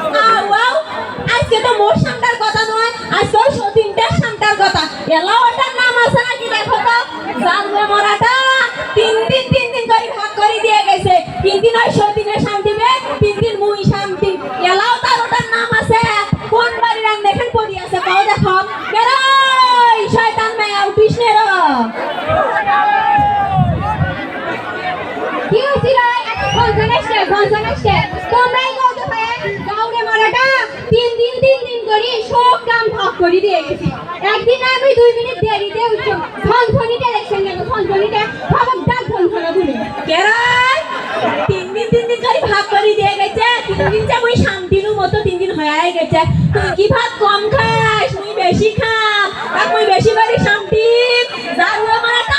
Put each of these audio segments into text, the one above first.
এটাও আজকে তো মোর সামটার কথা নয় আজকে সতীনটার সামটার কথা। এলা ওটার মারাটা তিন দিন তিন দিন করে সব কাম ভাগ করে দিয়ে গেছি আমি দুই মিনিট দেরিতে উঠছো ফনফনিটা দেখছেন কেন ফনফনিটা খবরদার ফনফনা ভুলে কেরাই তিন দিন তিন দিন করে ভাগ করে দিয়ে গেছে তিন দিন যে শান্তিনু মতো তিন দিন গেছে তুই কি ভাত কম খাস মুই বেশি খাম আর মুই বেশি শান্তি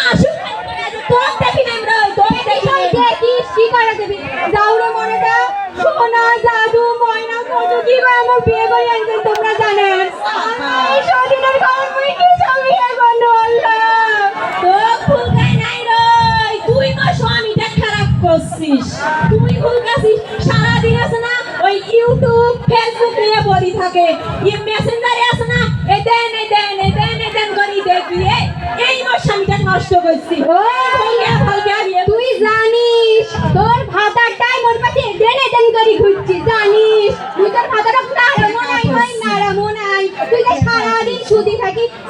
আসুক তোর দেখি না আমরা দেখি তুই দেখিস কি করে দেবি গাউরে মারাটা সোনা জাদু ময়না কত কি আমার বিয়ে করে আনছেন তোমরা জানেন এই সদিনের খবর মুই কি সব বিয়ে করল আল্লাহ তোর ফুল নাই রই তুই মোর স্বামীটা খারাপ করছিস তুই ফুল গাছিস সারাদিন আছে না ওই ইউটিউব ফেসবুক নিয়ে পড়ি থাকে ই মেসেঞ্জারে আছে না এ দেন এ দেন এ দেন এ দেন করি দেখবি এই মোর স্বামীটা নষ্ট করছি ও তুই জানিস তোর ভাতারটাই মোর পাশে দেন দেন করে ঘুরছি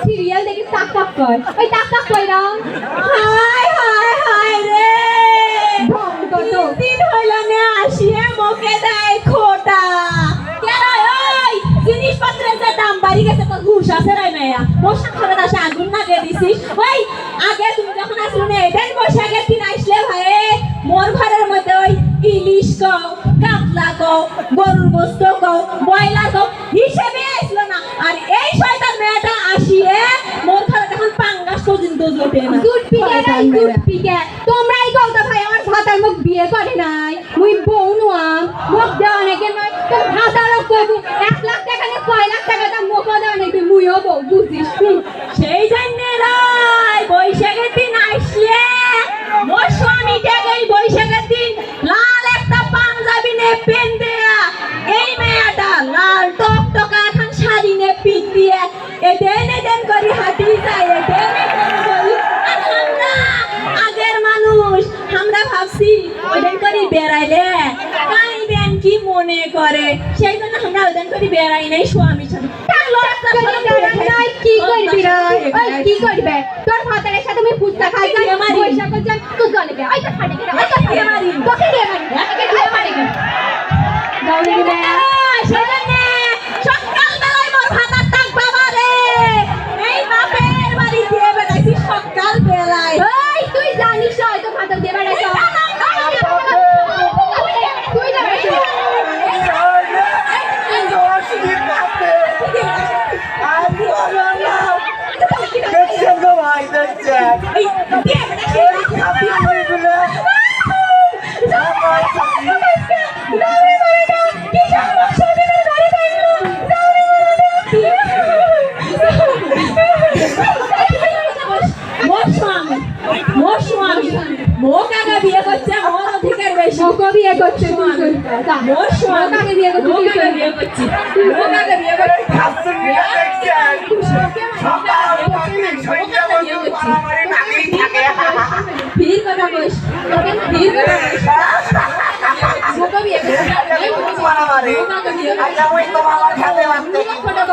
সিরিয়াল দেখি টাক টাক কর। ওই টাক টাক কইরাম হায় হায় হায় রে। দিন হইল না আসিয়ে মোকে দেয় খোটা। কেন ওই জিনিসপত্রের যে দাম বাড়ি গেছে তো ঘুষ আছে রে মেয়া? মোর সংসারে আসে আগুন না দিয়ে দিছিস ওই আগে তুমি যখন আসলো না এদিন বৈশাখের দিন আসলে ভাই। মোর ঘরের মধ্যে ওই ইলিশ কও কাতলা কও গরুর গোস্ত কও ব্রয়লার কও নাই তোমরাই কও ভাই আমার ভাতার মুখ বিয়ে করে নাই। মুই বউ নুয়াম বেড়াইলে? কাইবেন কি মনে করে? সেই জন্য আমরা ওদেন করি বেড়াই নাই স্বামীর সাথে কি করবি কি করবে? তোর ভাতারের সাথে আমি ফুচকা খাই যাই দিয়ে মারি। বৈশাখ যাই তুই জলে গে ওই তো ফাটে গে ওই তো ফাটে দিয়ে মারি। তোকে দিয়ে মারি তোকে দিয়ে মারি গাউরে গে সেজন্যে সকালবেলায় মোর ভাতার টাক বাবা রে এই বাপের বাড়ি দিয়ে বেড়াইছি সকালবেলায় ওই তুই জানিস না হয়তো ভাতার দিয়ে বেড়াইছ তুই না দেখছেন তো ভাই, দেখছেন? এই দিয়ে বেড়াইছি মোর স্বামী মোর স্বামী মোক আগে বিয়ে করছে মোর অধিকার বেশি ওকে বিয়ে করছে মোর স্বামী বিয়ে করছে, কই? বিয়ে করছি মোক বিয়ে করছি হাসছেন মিয়া, দেখছেন? সকাল থেকে সন্ধ্যা পর্যন্ত মারামারি নামেই থাকে। ফির কথা কইস ফির কথা কইস মোক বিয়ে করছি মারামারি। বিয়ে করছি ওই তো আমার খেতে লাগছে। ছোট